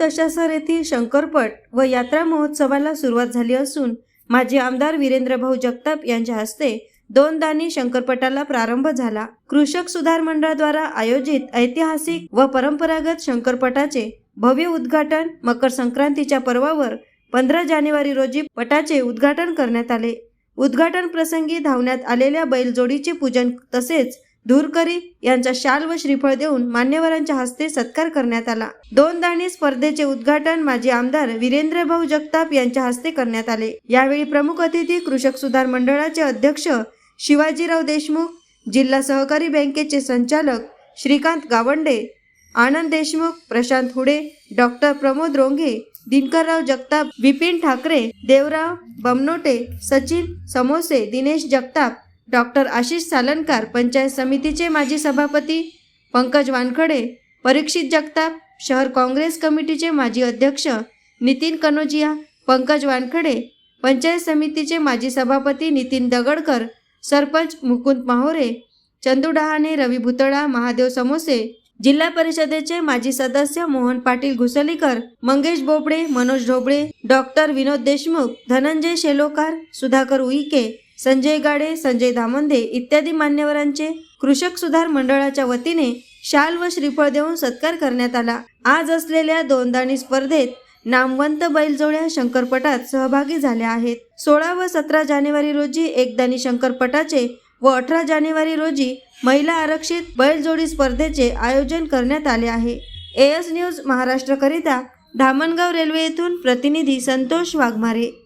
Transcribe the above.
दशासर येथील शंकरपट व यात्रा महोत्सवाला सुरुवात झाली असून माजी आमदार वीरेंद्रभाऊ जगताप यांच्या हस्ते दोन दानी शंकरपटाला प्रारंभ झाला. कृषक सुधार मंडळाद्वारा आयोजित ऐतिहासिक व परंपरागत शंकरपटाचे भव्य उद्घाटन मकर संक्रांतीच्या पर्वावर पंधरा जानेवारी रोजी पटाचे उद्घाटन करण्यात आले. उद्घाटन प्रसंगी धावण्यात आलेल्या बैलजोडीचे पूजन तसेच धूरकरी यांचा शाल व श्रीफळ देऊन मान्यवरांच्या हस्ते सत्कार करण्यात आला. दोन दाणी स्पर्धेचे उद्घाटन माजी आमदार वीरेंद्रभाऊ जगताप यांच्या हस्ते करण्यात आले. यावेळी प्रमुख अतिथी कृषक सुधार मंडळाचे अध्यक्ष शिवाजीराव देशमुख जिल्हा सहकारी बँकेचे संचालक श्रीकांत गावंडे आनंद देशमुख प्रशांत हुडे डॉक्टर प्रमोद रोंघे दिनकरराव जगताप विपिन ठाकरे देवराव बमनोटे सचिन समोसे दिनेश जगताप डॉक्टर आशिष सालनकार पंचायत समितीचे माजी सभापती पंकज वानखडे परीक्षित जगताप शहर काँग्रेस कमिटीचे माजी अध्यक्ष नितीन कनोजिया पंकज वानखडे पंचायत समितीचे माजी सभापती नितीन दगडकर सरपंच मुकुंद माहोरे चंदू डहाणे रवी भुतळा महादेव समोसे जिल्हा परिषदेचे माजी सदस्य मोहन पाटील घुसलीकर मंगेश बोबडे मनोज ढोबळे डॉक्टर विनोद देशमुख धनंजय शेलोकार सुधाकर उईके संजय गाडे संजय धामंदे इत्यादी मान्यवरांचे कृषक सुधार मंडळाच्या वतीने शाल व श्रीफळ देऊन सत्कार करण्यात आला. आज असलेल्या दोनदाणी स्पर्धेत नामवंत बैलजोड्या शंकरपटात सहभागी झाल्या आहेत. सोळा व सतरा जानेवारी रोजी एकदानी शंकरपटाचे व अठरा जानेवारी रोजी महिला आरक्षित बैलजोडी स्पर्धेचे आयोजन करण्यात आले आहे. एएस न्यूज महाराष्ट्रकरिता धामणगाव रेल्वे येथून प्रतिनिधी संतोष वाघमारे.